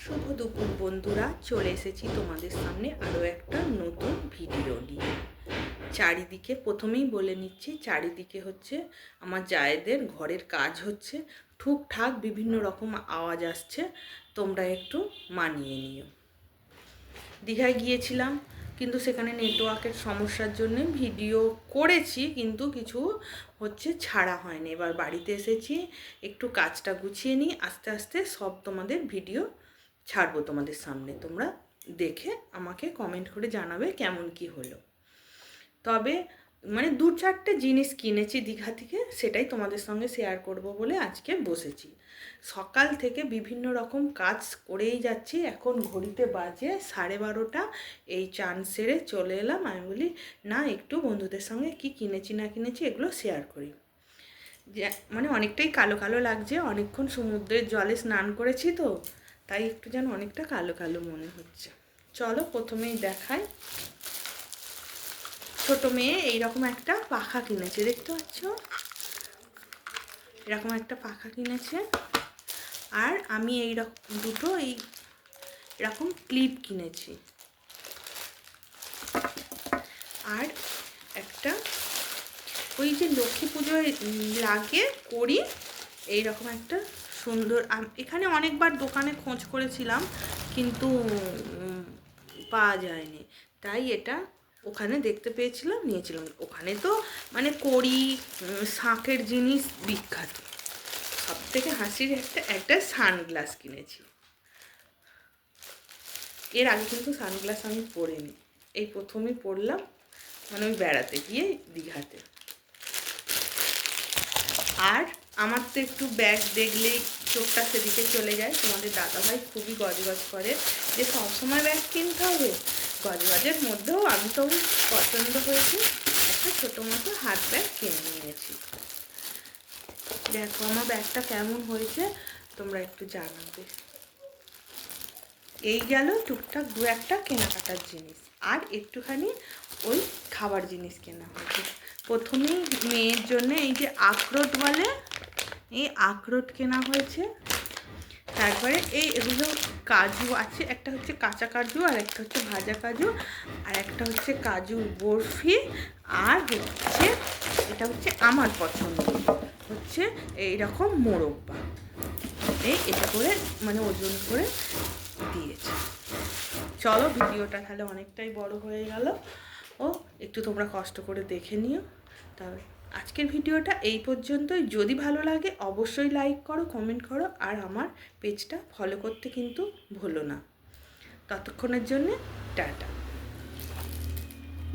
শুভ দুপুর, বন্ধুরা। চলে এসেছি তোমাদের সামনে আরও একটা নতুন ভিডিও নিয়ে। চারিদিকে প্রথমেই বলে নিচ্ছি, চারিদিকে হচ্ছে আমার জায়েদের ঘরের কাজ হচ্ছে। ঠুকঠাক বিভিন্ন রকম আওয়াজ আসছে। তোমরা একটু মানিয়ে নিও। দীঘায় গিয়েছিলাম, কিন্তু সেখানে নেটওয়ার্কের সমস্যার জন্য ভিডিও করেছি, কিন্তু কিছু হচ্ছে ছাড়া হয়নি। এবার বাড়িতে এসেছি, একটু কাজটা গুছিয়ে নিই। আস্তে আস্তে সব তোমাদের ভিডিও ছাড়বো তোমাদের সামনে। তোমরা দেখে আমাকে কমেন্ট করে জানাবে কেমন কি হলো। তবে মানে দু চারটে জিনিস কিনেছি দীঘা থেকে, সেটাই তোমাদের সঙ্গে শেয়ার করব বলে আজকে বসেছি। সকাল থেকে বিভিন্ন রকম কাজ করেই যাচ্ছি। এখন ঘড়িতে বাজে সাড়ে বারোটা। এই চান সেরে চলে এলাম। আমি বলি, না, একটু বন্ধুদের সঙ্গে কি কিনেছি না কিনেছি এগুলো শেয়ার করি। মানে অনেকটাই কালো কালো লাগছে। অনেকক্ষণ সমুদ্রের জলে স্নান করেছি তো। তাই একটু যেন অনেকটা কালো কালো মনে হচ্ছে। চলো প্রথমেই দেখাই। ছোট মেয়ে এইরকম একটা পাখা কিনেছে, দেখতে পাচ্ছ? এরকম একটা পাখা কিনেছে। আর আমি এই রকম দুটো এই এরকম ক্লিপ কিনেছি। আর একটা ওই যে লক্ষ্মী পুজোয় লাগে করি এই রকম একটা সুন্দর। এখানে অনেকবার দোকানে খোঁজ করেছিলাম, কিন্তু পাওয়া যায়নি। তাই এটা ওখানে দেখতে পেয়েছিলাম, নিয়েছিলাম। ওখানে তো মানে কড়ি শাঁখের জিনিস বিখ্যাত। সব থেকে হাসির একটা একটা সানগ্লাস কিনেছি। এর আগে কিন্তু সানগ্লাস আমি পরিনি। এই প্রথমেই পরলাম মানে ওই বেড়াতে গিয়ে দীঘাতে। আর আমার তো একটু ব্যাগ দেখলেই চোখটা সেদিকে চলে যায়। তোমাদের দাদাভাই খুবই গজগজ করে যে সবসময় ব্যাগ কিনতে হবে? গজগজের মধ্যেও আমি তো পছন্দ হয়েছে একটা ছোটো মতো হাত ব্যাগ কিনে নিয়েছি দেখো আমার ব্যাগটা কেমন হয়েছে, তোমরা একটু জানাবে। এই গেল টুকটাক দু একটা কেনাকাটার জিনিস। আর একটুখানি ওই খাবার জিনিস কেনা হয়েছে। প্রথমেই মেয়ের জন্য এই যে আখরোট বলে এই আখরোট কেনা হয়েছে। তারপরে এই এগুলো কাজু আছে, একটা হচ্ছে কাঁচা কাজু আর একটা হচ্ছে ভাজা কাজু আর একটা হচ্ছে কাজু বরফি আর হচ্ছে, এটা হচ্ছে আমার পছন্দ, হচ্ছে এইরকম মোরব্বা এই এটা করে মানে ওজন করে দিয়েছে। চলো ভিডিওটা তাহলে অনেকটাই বড় হয়ে গেল। ও, একটু তোমরা কষ্ট করে দেখে নিও। তবে আজকের ভিডিওটা এই পর্যন্তই। যদি ভালো লাগে, অবশ্যই লাইক করো কমেন্ট করো, আর আমার পেজটা ফলো করতে কিন্তু ভুলো না। ততক্ষণের জন্যে টাটা।